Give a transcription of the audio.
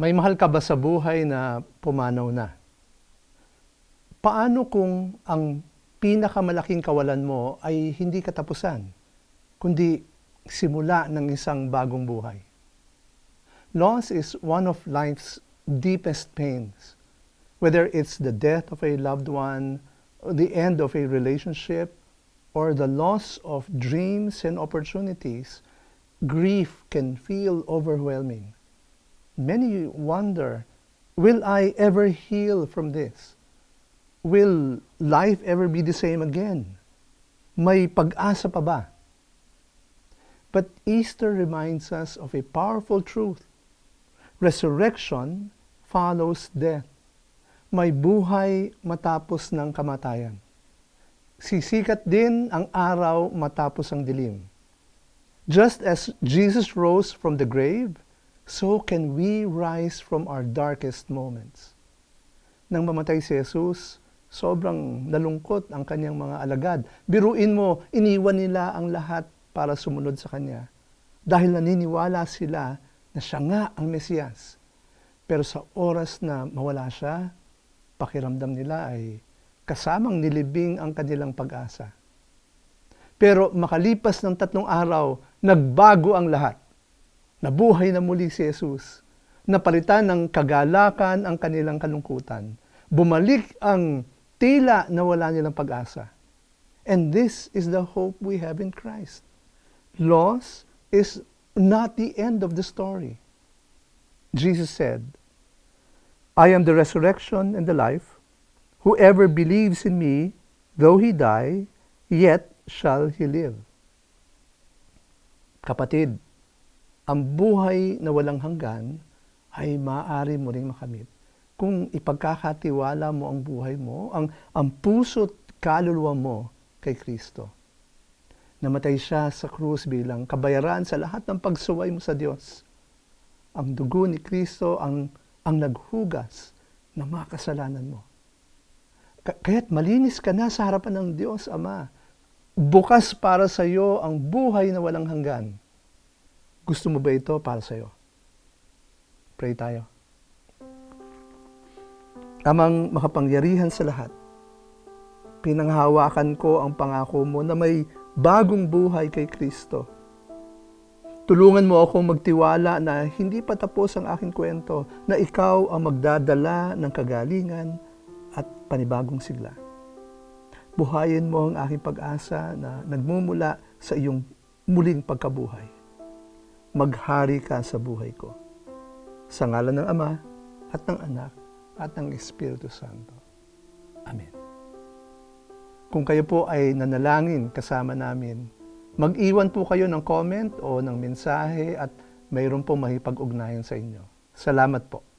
May mahal ka ba sa buhay na pumanaw na? Paano kung ang pinakamalaking kawalan mo ay hindi katapusan, kundi simula ng isang bagong buhay? Loss is one of life's deepest pains. Whether it's the death of a loved one, the end of a relationship, or the loss of dreams and opportunities, grief can feel overwhelming. Many wonder, will I ever heal from this? Will life ever be the same again? May pag-asa pa ba? But Easter reminds us of a powerful truth. Resurrection follows death. May buhay matapos ng kamatayan. Sisikat din ang araw matapos ang dilim. Just as Jesus rose from the grave, so can we rise from our darkest moments. Nang mamatay si Jesus, sobrang nalungkot ang kanyang mga alagad. Biruin mo, iniwan nila ang lahat para sumunod sa kanya. Dahil naniniwala sila na siya nga ang Mesiyas. Pero sa oras na mawala siya, pakiramdam nila ay kasamang nilibing ang kanilang pag-asa. Pero makalipas ng tatlong araw, nagbago ang lahat. Nabuhay na muli si Jesus. Napalitan ng kagalakan ang kanilang kalungkutan. Bumalik ang tila na wala nilang pag-asa. And this is the hope we have in Christ. Loss is not the end of the story. Jesus said, I am the resurrection and the life. Whoever believes in me, though he die, yet shall he live. Kapatid, ang buhay na walang hanggan ay maaari mo ring makamit kung ipagkakatiwala mo ang buhay mo, ang, ang puso't kaluluwa mo kay Kristo. Namatay siya sa krus bilang kabayaran sa lahat ng pagsuway mo sa Diyos. Ang dugo ni Kristo ang, ang naghugas ng mga kasalanan mo. Ka- kaya't malinis ka na sa harapan ng Diyos, Ama. Bukas para sa iyo ang buhay na walang hanggan. Gusto mo ba ito para sa iyo? Pray tayo. Amang makapangyarihan sa lahat, pinanghawakan ko ang pangako mo na may bagong buhay kay Kristo. Tulungan mo akong magtiwala na hindi pa tapos ang aking kwento, na ikaw ang magdadala ng kagalingan at panibagong sigla. Buhayin mo ang aking pag-asa na nagmumula sa iyong muling pagkabuhay. Maghari ka sa buhay ko. Sa ngalan ng Ama at ng Anak at ng Espiritu Santo. Amen. Kung kayo po ay nanalangin kasama namin, mag-iwan po kayo ng comment o ng mensahe at mayroon po mahipag-ugnayan sa inyo. Salamat po.